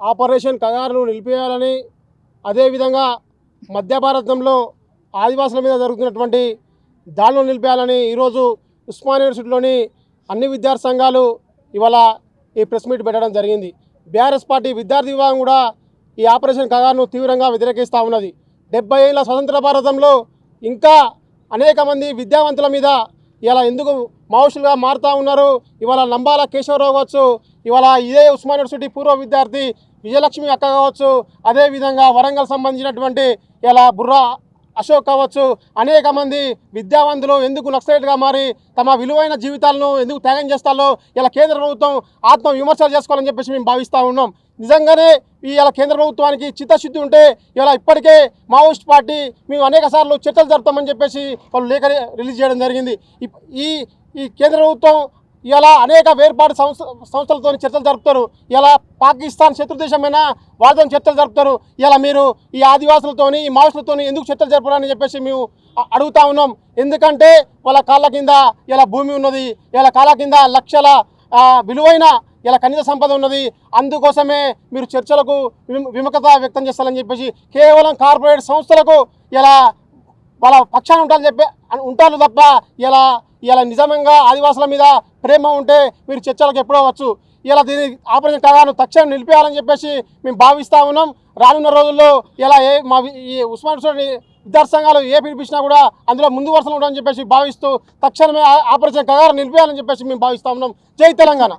Operation కగారును నిలిపేయాలని అదేవిధంగా మధ్య భారతంలో ఆదివాసుల మీద జరుగుతున్నటువంటి దాడులను నిలిపేయాలని ఈరోజు ఉస్మాన్ యూనివర్సిటీలోని అన్ని విద్యార్థి సంఘాలు ఇవాళ ఈ ప్రెస్ మీట్ పెట్టడం జరిగింది. బీఆర్ఎస్ పార్టీ విద్యార్థి విభాగం కూడా ఈ ఆపరేషన్ కగారును తీవ్రంగా వ్యతిరేకిస్తూ ఉన్నది. డెబ్బై ఏళ్ళ స్వతంత్ర భారతంలో ఇంకా అనేక మంది విద్యావంతుల మీద ఇలా ఎందుకు మావుషులుగా మారుతూ ఉన్నారు? ఇవాళ నంబాల కేశవరావు కావచ్చు ఇవాళ ఇదే ఉస్మాన్ యూనివర్సిటీ పూర్వ విద్యార్థి విజయలక్ష్మి అక్క కావచ్చు అదేవిధంగా వరంగల్ సంబంధించినటువంటి ఇలా బుర్రా అశోక్ కావచ్చు. అనేక మంది విద్యావంతులు ఎందుకు నక్సలైట్గా మారి తమ విలువైన జీవితాలను ఎందుకు త్యాగం చేస్తారో ఇలా కేంద్ర ప్రభుత్వం ఆత్మ విమర్శలు చేసుకోవాలని చెప్పేసి మేము భావిస్తూ ఉన్నాం. నిజంగానే ఈ ఇలా కేంద్ర ప్రభుత్వానికి చిత్తశుద్ధి ఉంటే ఇలా ఇప్పటికే మావోయిస్ట్ పార్టీ మేము అనేక సార్లు చర్చలు జరుపుతామని చెప్పేసి వాళ్ళు లేఖ రిలీజ్ చేయడం జరిగింది. ఈ ఈ కేంద్ర ప్రభుత్వం ఇలా అనేక వేర్పాటు సంస్థ సంస్థలతో చర్చలు జరుపుతారు. ఇలా పాకిస్తాన్ శత్రు దేశమైన వాళ్ళతో చర్చలు జరుపుతారు. ఇలా మీరు ఈ ఆదివాసులతోని ఈ మావోయిస్టులతోని ఎందుకు చర్చలు జరపరని చెప్పేసి మేము అడుగుతా ఉన్నాం. ఎందుకంటే వాళ్ళ కాళ్ళ కింద ఇలా భూమి ఉన్నది ఇలా కాళ్ళ కింద లక్షల విలువైన ఇలా ఖనిజ సంపద ఉన్నది. అందుకోసమే మీరు చర్చలకు విముఖత వ్యక్తం చేస్తారని చెప్పేసి కేవలం కార్పొరేట్ సంస్థలకు ఇలా వాళ్ళ పక్షాన ఉంటారని చెప్పి ఉంటారు తప్ప ఇలా ఇలా నిజంగా ఆదివాసుల మీద ప్రేమ ఉంటే మీరు చర్చలకు ఎప్పుడో వచ్చు. ఇలా దీని ఆపరేషన్ కథను తక్షణం నిలిపేయాలని చెప్పేసి మేము భావిస్తూ ఉన్నాం. రానున్న రోజుల్లో ఇలా ఏ మా ఈ ఉస్మాన్ విద్యార్థి సంఘాలు ఏ పిలిపించినా కూడా అందులో ముందు వరుసలో ఉండని చెప్పేసి భావిస్తూ తక్షణమే ఆపరేషన్ కగారు నిలిపేయాలని చెప్పేసి మేము భావిస్తా ఉన్నాం. జై తెలంగాణ.